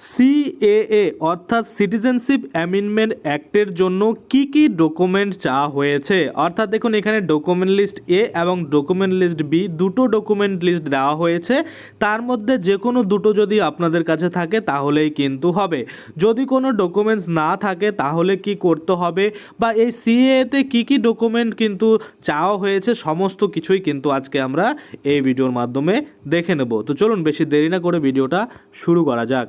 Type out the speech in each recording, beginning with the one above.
CAA, অর্থাৎ citizenship amendment অ্যাক্টের জন্য কি কি ডকুমেন্ট চাওয়া হয়েছে? অর্থাৎ দেখুন, এখানে ডকুমেন্ট লিস্ট এ এবং ডকুমেন্ট লিস্ট বি দুটো ডকুমেন্ট লিস্ট দেওয়া হয়েছে। তার মধ্যে যে কোনো দুটো যদি আপনাদের কাছে থাকে, তাহলেই কিন্তু হবে। যদি কোনো ডকুমেন্টস না থাকে, তাহলে কি করতে হবে? বা এই সিএতে কি কি ডকুমেন্ট কিন্তু চাওয়া হয়েছে, সমস্ত কিছুই কিন্তু আজকে আমরা এই ভিডিওর মাধ্যমে দেখে নেব। তো চলুন, বেশি দেরি না করে ভিডিওটা শুরু করা যাক।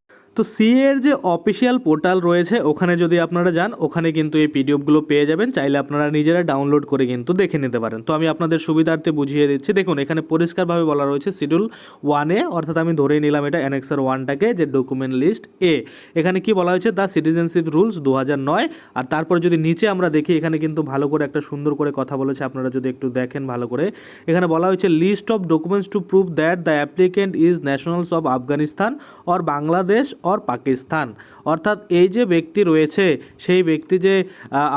তো সিএ এর যে অফিসিয়াল পোর্টাল রয়েছে, ওখানে যদি আপনারা যান, ওখানে কিন্তু এই পিডিএফগুলো পেয়ে যাবেন। চাইলে আপনারা নিজেরা ডাউনলোড করে কিন্তু দেখে নিতে পারেন। তো আমি আপনাদের সুবিধার্থে বুঝিয়ে দিচ্ছি। দেখুন, এখানে পরিষ্কারভাবে বলা রয়েছে শিডিউল ওয়ানে অর্থাৎ আমি ধরেই নিলাম এটা অ্যানেক্সার ওয়ানটাকে যে ডকুমেন্ট লিস্ট এ এখানে কি বলা হয়েছে? দ্য সিটিজেনশিপ রুলস দু নয়। আর তারপর যদি নিচে আমরা দেখি, এখানে কিন্তু ভালো করে একটা সুন্দর করে কথা বলেছে। আপনারা যদি একটু দেখেন ভালো করে। এখানে বলা হয়েছে list of documents to prove that the applicant is nationals of Afghanistan or Bangladesh or Pakistan. অর্থাৎ এই যে ব্যক্তি রয়েছে, সেই ব্যক্তি যে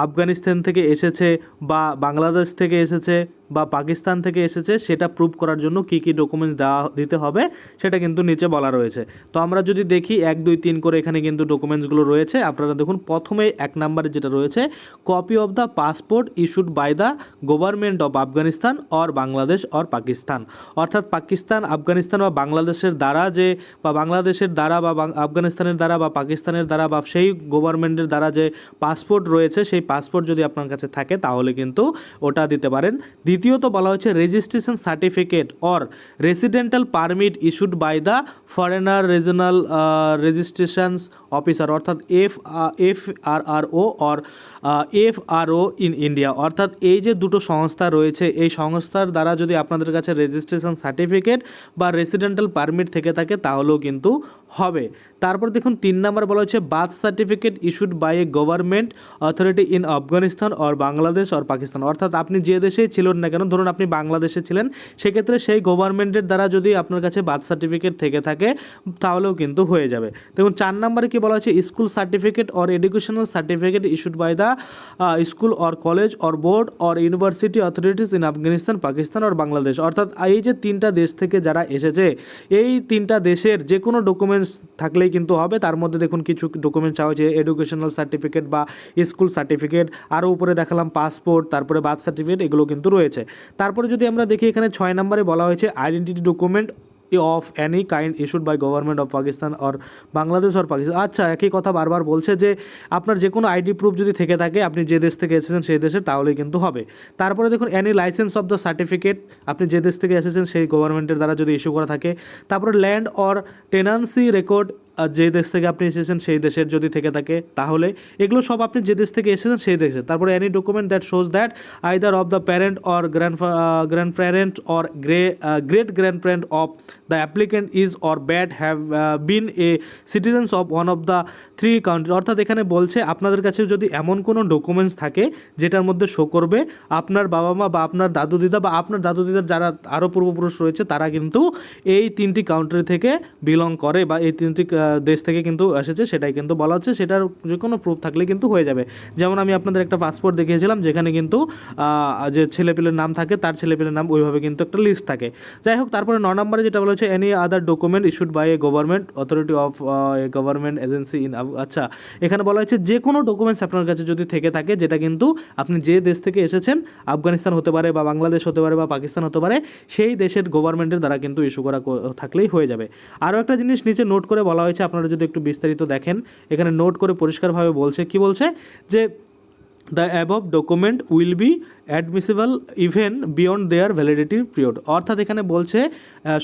আফগানিস্তান থেকে এসেছে বা বাংলাদেশ থেকে এসেছে বা পাকিস্তান থেকে এসেছে, সেটা প্রুভ করার জন্য কী কী ডকুমেন্টস দেওয়া দিতে হবে, সেটা কিন্তু নিচে বলা রয়েছে। তো আমরা যদি দেখি এক, দুই, তিন করে এখানে কিন্তু ডকুমেন্টসগুলো রয়েছে, আপনারা দেখুন প্রথমে এক নাম্বারে যেটা রয়েছে copy of the passport issued by the government of Afghanistan or Bangladesh or Pakistan অর্থাৎ পাকিস্তান, আফগানিস্তান বা বাংলাদেশের দ্বারা যে, বা বাংলাদেশের দ্বারা বা আফগানিস্তানের দ্বারা বা পাকিস্তানের দ্বারা বা সেই গভর্নমেন্টের দ্বারা যে পাসপোর্ট রয়েছে, সেই পাসপোর্ট যদি আপনার কাছে থাকে, তাহলে কিন্তু ওটা দিতে পারেন। দ্বিতীয়ত বলা হচ্ছে registration certificate or residential permit issued by the foreigner regional registrations officer অর্থাৎ F F R R O or F R O in India অর্থাৎ এই যে দুটো সংস্থা রয়েছে, এই সংস্থার দ্বারা যদি আপনাদের কাছে রেজিস্ট্রেশন সার্টিফিকেট বা রেসিডেন্টাল পারমিট থেকে থাকে, তাহলেও কিন্তু হবে। তারপর দেখুন, তিন নাম্বার বলা হচ্ছে birth certificate issued by a government authority in Afghanistan or Bangladesh or Pakistan অর্থাৎ আপনি যে দেশেই ছিলেন না কেন? ধরুন আপনি বাংলাদেশে ছিলেন, সেক্ষেত্রে সেই গভর্নমেন্টের দ্বারা যদি আপনার কাছে বার্থ সার্টিফিকেট থেকে থাকে, তাহলেও কিন্তু হয়ে যাবে। দেখুন, চার নম্বরে কি বলা হচ্ছে school certificate or educational certificate issued by the school or college or board or university authorities in Afghanistan Pakistan or Bangladesh অর্থাৎ এই যে তিনটা দেশ থেকে যারা এসেছে, এই তিনটা দেশের যে কোনো ডকুমেন্টস থাকলেই কিন্তু হবে। তার মধ্যে দেখুন, কিছু ডকুমেন্টস চাওয়া হয়েছে এডুকেশনাল সার্টিফিকেট বা স্কুল সার্টিফিকেট আরও উপরে দেখালাম পাসপোর্ট তারপরে বার্থ সার্টিফিকেট এগুলো কিন্তু রয়েছে। তারপরে যদি আমরা দেখি এখানে ছয় নম্বরে বলা হয়েছে identity document of any kind issued by government of Pakistan or Bangladesh or Pakistan আচ্ছা একই কথা বারবার বলছে যে, আপনার যে কোনো আইডি প্রুফ যদি থেকে থাকে, আপনি যে দেশ থেকে এসেছেন সেই দেশের তাহলেই কিন্তু হবে। তারপরে দেখুন any license of the certificate আপনি যে দেশ থেকে এসেছেন, সেই গভর্নমেন্টের দ্বারা যদি ইস্যু করা থাকে। তারপরে ল্যান্ড অর টেনান্সি রেকর্ড যে দেশ থেকে আপনি এসেছেন, সেই দেশের যদি থেকে থাকে, তাহলে এগুলো সব আপনি যে দেশ থেকে এসেছেন, সেই দেশের তারপরে any document that shows that either of the parent or grand grand parent or gre great grand parent of the applicant is or bad have been a citizens of one of the three country অর্থাৎ এখানে বলছে, আপনাদের কাছে যদি এমন কোনো documents থাকে, যেটার মধ্যে শো করবে, আপনার বাবা মা বা আপনার দাদু দিদা বা আপনার দাদু দিদার যারা আরও পূর্বপুরুষ রয়েছে, তারা কিন্তু এই তিনটি কাউন্ট্রি থেকে বিলং করে বা এই তিনটি দেশ থেকে কিন্তু এসেছে, সেটাই কিন্তু বলা হচ্ছে, সেটার যে কোনো প্রুফ থাকলে কিন্তু হয়ে যাবে। যেমন আমি আপনাদের একটা পাসপোর্ট দেখিয়েছিলাম, যেখানে কিন্তু যে ছেলেপিলের নাম থাকে, তার ছেলেপিলের নাম ওইভাবে কিন্তু একটা লিস্ট থাকে। যাই হোক, তারপরে ন নম্বরে যেটা বলা হচ্ছে any other document issued by a government authority of a government agency in আচ্ছা এখানে বলা হয়েছে যে কোনো ডকুমেন্টস আপনার কাছে যদি থেকে থাকে, যেটা কিন্তু আপনি যে দেশ থেকে এসেছেন, আফগানিস্তান হতে পারে বা বাংলাদেশ হতে পারে বা পাকিস্তান হতে পারে, সেই দেশের গভর্নমেন্টের দ্বারা কিন্তু ইস্যু করা থাকলেই হয়ে যাবে। আরও একটা জিনিস নিচে নোট করে বলা হয়েছে আপনারা যদি একটু বিস্তারিত দেখেন। এখানে নোট করে পরিষ্কারভাবে বলছে, কি বলছে? যে the above document will be admissible even beyond their validity period অর্থাৎ এখানে বলছে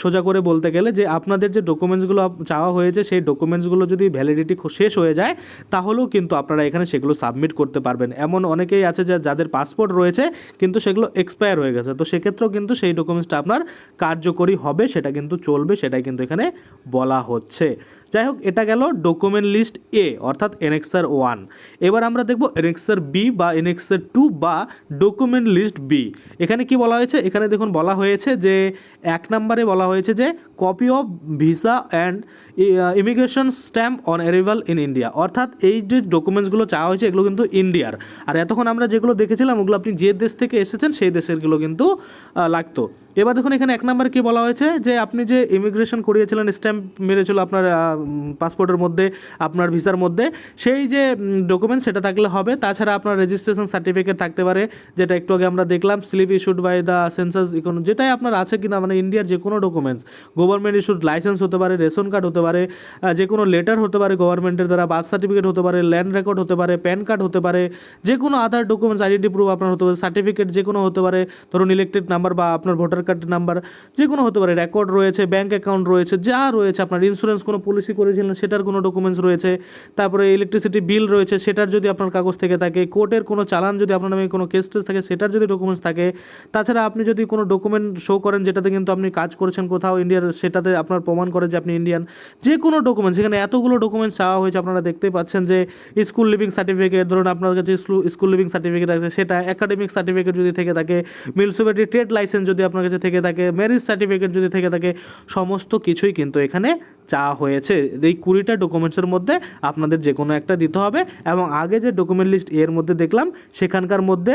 সোজা করে বলতে গেলে যে আপনাদের যে ডকুমেন্টসগুলো চাওয়া হয়েছে, সেই ডকুমেন্টসগুলো যদি ভ্যালিডিটি শেষ হয়ে যায়, তাহলেও কিন্তু আপনারা এখানে সেগুলো সাবমিট করতে পারবেন। এমন অনেকেই আছে যে যাদের পাসপোর্ট রয়েছে, কিন্তু সেগুলো এক্সপায়ার হয়ে গেছে। তো সেক্ষেত্রেও কিন্তু সেই ডকুমেন্টসটা আপনার কার্যকরী হবে, সেটা কিন্তু চলবে, সেটাই কিন্তু এখানে বলা হচ্ছে। যাই হোক, এটা গেল ডকুমেন্ট লিস্ট এ অর্থাৎ এনএক্সার ওয়ান এবার আমরা দেখব এনএক্সার বি বা এনএক্সার টু বা ডকুমেন্ট লিস্ট বি এখানে কি বলা হয়েছে? এখানে দেখুন, বলা হয়েছে যে, এক নম্বরে বলা হয়েছে যে copy of visa and immigration stamp on arrival in India অর্থাৎ এই যে ডকুমেন্টসগুলো চাওয়া হয়েছে, এগুলো কিন্তু ইন্ডিয়ার আর এতক্ষণ আমরা যেগুলো দেখেছিলাম, ওগুলো আপনি যে দেশ থেকে এসেছেন, সেই দেশেরগুলো কিন্তু লাগতো। এবার দেখুন, এখানে এক নম্বরে কি বলা হয়েছে? যে আপনি যে ইমিগ্রেশন করিয়েছিলেন স্ট্যাম্প মেরেছিল আপনার পাসপোর্টের মধ্যে, আপনার ভিসার মধ্যে, সেই যে ডকুমেন্ট সেটা থাকলে হবে। তাছাড়া আপনার রেজিস্ট্রেশন সার্টিফিকেট থাকতে পারে, যেটা একটু আগে আমরা দেখলাম slip issued by the census econ যেটাই আপনার আছে কিনা মানে ইন্ডিয়ার যে কোনো ডকুমেন্টস গভর্নমেন্ট ইস্যুড লাইসেন্স হতে পারে রেশন কার্ড হতে পারে যে কোনো লেটার হতে পারে গভর্নমেন্টের দ্বারা বার্থ সার্টিফিকেট হতে পারে ল্যান্ড রেকর্ড হতে পারে প্যান কার্ড হতে পারে, যে কোনো আধার ডকুমেন্টস আইডেন্টি প্রুফ আপনার হতে পারে সার্টিফিকেট যে কোনো হতে পারে, ধরুন ইলেকট্রিক নাম্বার বা আপনার ভোটার কার্ড নাম্বার যে কোনো হতে পারে রেকর্ড রয়েছে ব্যাঙ্ক অ্যাকাউন্ট রয়েছে, যা রয়েছে আপনার ইন্স্যুরেন্স কোনো পলিসি করেছিলেন, সেটার কোনো ডকুমেন্টস রয়েছে, তারপরে ইলেকট্রিসিটি বিল রয়েছে, সেটার যদি আপনার কাগজ থেকে থাকে কোর্টের কোনো চালান যদি আপনার নামে কোনো কেস টেস থাকে, সেটার যদি ডকুমেন্টস থাকে, তাছাড়া আপনি যদি কোনো ডকুমেন্ট শো করেন, যেটাতে কিন্তু আপনি কাজ করেছেন কোথাও ইন্ডিয়ার সেটাতে আপনার প্রমাণ করে যে আপনি ইন্ডিয়ান যে কোনো ডকুমেন্টস এখানে এতগুলো ডকুমেন্টস চাওয়া হয়েছে, আপনারা দেখতেই পাচ্ছেন যে স্কুল লিভিং সার্টিফিকেট ধরুন আপনার কাছে স্কুল লিভিং সার্টিফিকেট আছে, সেটা একাডেমিক সার্টিফিকেট যদি থেকে থাকে মিউনিসিপ্যালিটি ট্রেড লাইসেন্স যদি আপনার কাছে থেকে থাকে ম্যারেজ সার্টিফিকেট যদি থেকে থাকে, সমস্ত কিছুই কিন্তু এখানে চাওয়া হয়েছে। এই কুড়িটা ডকুমেন্টসের মধ্যে আপনাদের যে কোনো একটা দিতে হবে এবং আগে যে ডকুমেন্ট লিস্ট এর মধ্যে দেখলাম, সেখানকার মধ্যে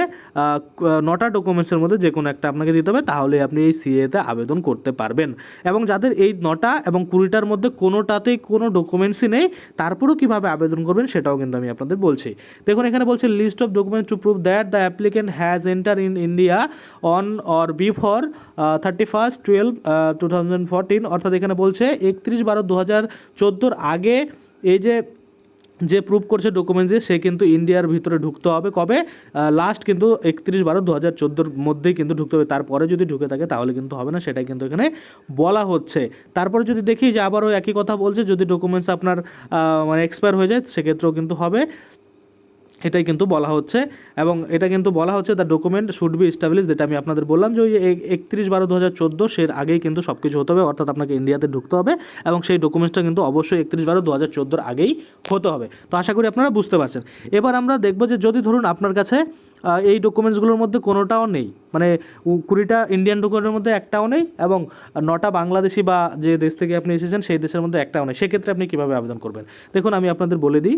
নটা ডকুমেন্টসের মধ্যে যে কোনো একটা আপনাকে দিতে হবে, তাহলে আপনি এই সিএতে আবেদন করতে পারবেন। এবং যাদের এই নটা এবং কুড়িটার মধ্যে কোনোটাতেই কোনো ডকুমেন্টসই নেই, তারপরেও কীভাবে আবেদন করবেন সেটাও কিন্তু আমি আপনাদের বলছি। দেখুন, এখানে বলছে list of documents to prove that the applicant has enter in India on or before thirty first twelve two thousand fourteen অর্থাৎ এখানে বলছে একত্রিশ বারো দু হাজার চোদ্দোর আগে এই যে যে প্রুভ করছে ডকুমেন্টস দিয়ে, সে কিন্তু ইন্ডিয়ার ভিতরে ঢুকতে হবে। কবে? লাস্ট কিন্তু একত্রিশ বারো দু হাজার চোদ্দোর মধ্যেই কিন্তু ঢুকতে হবে। তারপরে যদি ঢুকে থাকে, তাহলে কিন্তু হবে না, সেটাই কিন্তু এখানে বলা হচ্ছে। তারপরে যদি দেখি যে আবারও একই কথা বলছে, যদি ডকুমেন্টস আপনার মানে এক্সপায়ার হয়ে যায়, সেক্ষেত্রেও কিন্তু হবে। এটাই কিন্তু বলা হচ্ছে এবং এটা কিন্তু বলা হচ্ছে the document should be establish যেটা আমি আপনাদের বললাম যে ওই একত্রিশ বারো দু হাজার চোদ্দ সের আগেই কিন্তু সব কিছু হতে হবে, অর্থাৎ আপনাকে ইন্ডিয়াতে ঢুকতে হবে এবং সেই ডকুমেন্টসটা কিন্তু অবশ্যই একত্রিশ বারো দু হাজার চোদ্দোর আগেই হতে হবে। তো আশা করি আপনারা বুঝতে পারছেন। এবার আমরা দেখব যে যদি ধরুন আপনার কাছে এই ডকুমেন্টসগুলোর মধ্যে কোনোটাও নেই মানে কুড়িটা ইন্ডিয়ান ডকুমেন্টের মধ্যে একটাও নেই এবং নটা বাংলাদেশি বা যে দেশ থেকে আপনি এসেছেন সেই দেশের মধ্যে একটাও নেই, সেক্ষেত্রে আপনি কীভাবে আবেদন করবেন? দেখুন, আমি আপনাদের বলে দিই।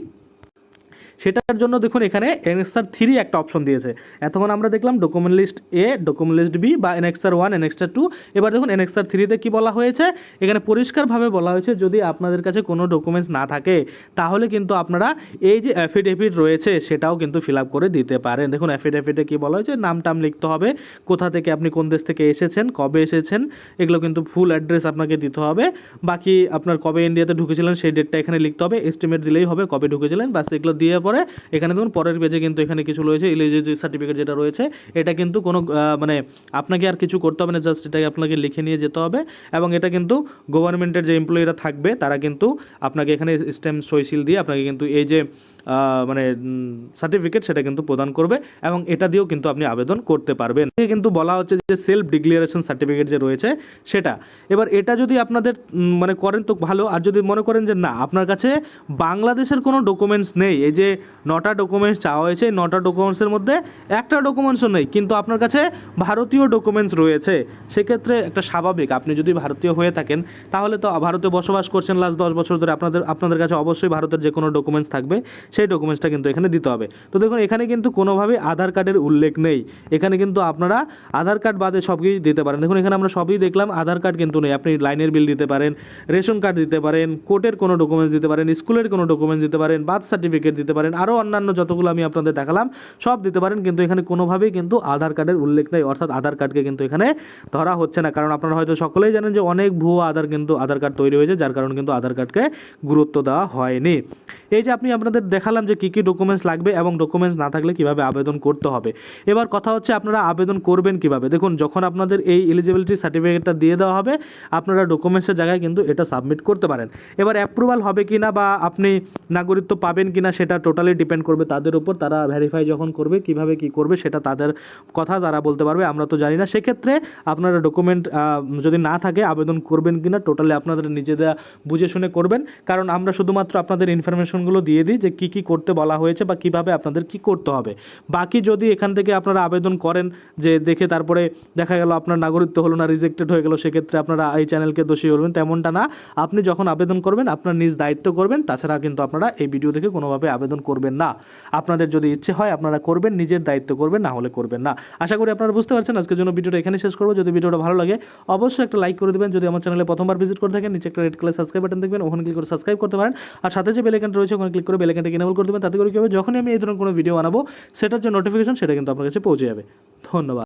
সেটার জন্য দেখুন এখানে এনএক্সার থ্রি একটা অপশন দিয়েছে। এতক্ষণ আমরা দেখলাম document list A document list B বা এনএক্সার ওয়ান এনএক্সার টু এবার দেখুন এনএক্সার থ্রিতে কী বলা হয়েছে? এখানে পরিষ্কারভাবে বলা হয়েছে, যদি আপনাদের কাছে কোনো ডকুমেন্টস না থাকে, তাহলে কিন্তু আপনারা এই যে অ্যাফিডেভিট রয়েছে, সেটাও কিন্তু ফিল আপ করে দিতে পারেন। দেখুন অ্যাফিডেভিটে কী বলা হয়েছে? নাম টাম লিখতে হবে, কোথা থেকে আপনি কোন দেশ থেকে এসেছেন, কবে এসেছেন, এগুলো কিন্তু ফুল অ্যাড্রেস আপনাকে দিতে হবে। বাকি আপনার কবে ইন্ডিয়াতে ঢুকেছিলেন, সেই ডেটটা এখানে লিখতে হবে। এস্টিমেট দিলেই হবে কবে ঢুকেছিলেন বাস এগুলো দিয়ে পরে এখানে দেখুন, পরের পেজে কিন্তু এখানে কিছু রয়েছে ইলিজিবিলিটি সার্টিফিকেট যেটা রয়েছে, এটা কিন্তু কোনো মানে আপনাকে আর কিছু করতে হবে না জাস্ট এটাকে আপনাকে লিখে নিয়ে যেতে হবে। এবং এটা কিন্তু গভর্নমেন্টের যে এমপ্লয়িরা থাকবে, তারা কিন্তু আপনাকে এখানে স্ট্যাম্প সইসিল দিয়ে আপনাকে কিন্তু এই যে মানে সার্টিফিকেট সেটা কিন্তু প্রদান করবে এবং এটা দিয়েও কিন্তু আপনি আবেদন করতে পারবেন। কিন্তু বলা হচ্ছে যে সেলফ ডিক্লিয়ারেশন সার্টিফিকেট যে রয়েছে সেটা। এবার এটা যদি আপনাদের মানে করেন তো ভালো, আর যদি মনে করেন যে না, আপনার কাছে বাংলাদেশের কোনো ডকুমেন্টস নেই, এই যে নটা ডকুমেন্টস চাওয়া হয়েছে নটা ডকুমেন্টসের মধ্যে একটা ডকুমেন্টসও নেই, কিন্তু আপনার কাছে ভারতীয় ডকুমেন্টস রয়েছে, সেক্ষেত্রে একটা স্বাভাবিক, আপনি যদি ভারতীয় হয়ে থাকেন, তাহলে তো ভারতে বসবাস করছেন লাস্ট দশ বছর ধরে, আপনাদের আপনাদের কাছে অবশ্যই ভারতের যে কোনো ডকুমেন্টস থাকবে সেই ডকুমেন্টসটা কিন্তু এখানে দিতে হবে। তো দেখুন, এখানে কিন্তু কোনোভাবেই আধার কার্ডের উল্লেখ নেই। এখানে কিন্তু আপনারা আধার কার্ড বাদে সব কিছু দিতে পারেন। দেখুন, এখানে আমরা সবই দেখলাম, আধার কার্ড কিন্তু নেই। আপনি লাইনের বিল দিতে পারেন, রেশন কার্ড দিতে পারেন, কোর্টের কোনো ডকুমেন্টস দিতে পারেন, স্কুলের কোনো ডকুমেন্টস দিতে পারেন, বার্থ সার্টিফিকেট দিতে পারেন আরও অন্যান্য যতগুলো আমি আপনাদের দেখালাম, সব দিতে পারেন। কিন্তু এখানে কোনোভাবেই কিন্তু আধার কার্ডের উল্লেখ নেই। অর্থাৎ আধার কার্ডকে কিন্তু এখানে ধরা হচ্ছে না। কারণ আপনারা হয়তো সকলেই জানেন যে অনেক ভুয়ো আধার কিন্তু আধার কার্ড তৈরি হয়েছে, যার কারণে কিন্তু আধার কার্ডকে গুরুত্ব দেওয়া হয়নি। এই যে আপনি আপনাদের দেখা দেখালাম যে কী কী ডকুমেন্টস লাগবে এবং ডকুমেন্টস না থাকলে কীভাবে আবেদন করতে হবে। এবার কথা হচ্ছে আপনারা আবেদন করবেন কীভাবে? দেখুন, যখন আপনাদের এই এলিজিবিলিটি সার্টিফিকেটটা দিয়ে দেওয়া হবে, আপনারা ডকুমেন্টসের জায়গায় কিন্তু এটা সাবমিট করতে পারেন। এবার অ্যাপ্রুভাল হবে কি না বা আপনি নাগরিকত্ব পাবেন কি না সেটা টোটালি ডিপেন্ড করবে তাদের উপর। তারা ভেরিফাই যখন করবে, কীভাবে কি করবে সেটা তাদের কথা তারা বলতে পারবে, আমরা তো জানি না। সেক্ষেত্রে আপনারা ডকুমেন্ট যদি না থাকে আবেদন করবেন কি না টোটালি আপনাদের নিজেদের বুঝে শুনে করবেন। কারণ আমরা শুধুমাত্র আপনাদের ইনফরমেশনগুলো দিয়ে দিই যে কী কী কী করতে বলা হয়েছে বা কীভাবে আপনাদের কি করতে হবে। বাকি যদি এখান থেকে আপনারা আবেদন করেন যে দেখে তারপরে দেখা গেল আপনার নাগরিকত্ব হলো না রিজেক্টেড হয়ে গেল, সেক্ষেত্রে আপনারা এই চ্যানেলকে দোষী করবেন তেমনটা না, আপনি যখন আবেদন করবেন, আপনার নিজ দায়িত্ব করবেন, তাছাড়া কিন্তু আপনারা এই ভিডিও দেখে কোনোভাবে আবেদন করবেন না। আপনাদের যদি ইচ্ছে হয়, আপনারা করবেন, নিজের দায়িত্ব করবেন, না হলে করবেন না। আশা করি আপনারা বুঝতে পারছেন, আজকের জন্য ভিডিওটা এখানে শেষ করব। যদি ভিডিওটা ভালো লাগে, অবশ্যই একটা লাইক করে দেবেন। যদি আমার চ্যানেলে প্রথমবার ভিজিট করে থাকেন, নিচে একটা রেড কালার সাবস্ক্রাইব বাটন দেখবেন, ওখানে ক্লিক করে সাবস্ক্রাইব করতে পারেন। আর সাথে যে বেলাইকানটা রয়েছে, ওখানে ক্লিক করে বেলাইকানটা এনেবল করে দেবেন, তাতে করে কী হবে? যখনই আমি এই ধরনের কোনো ভিডিও বানাবো, সেটার যে নোটিফিকেশন সেটা কিন্তু আপনার কাছে পৌঁছে যাবে। ধন্যবাদ।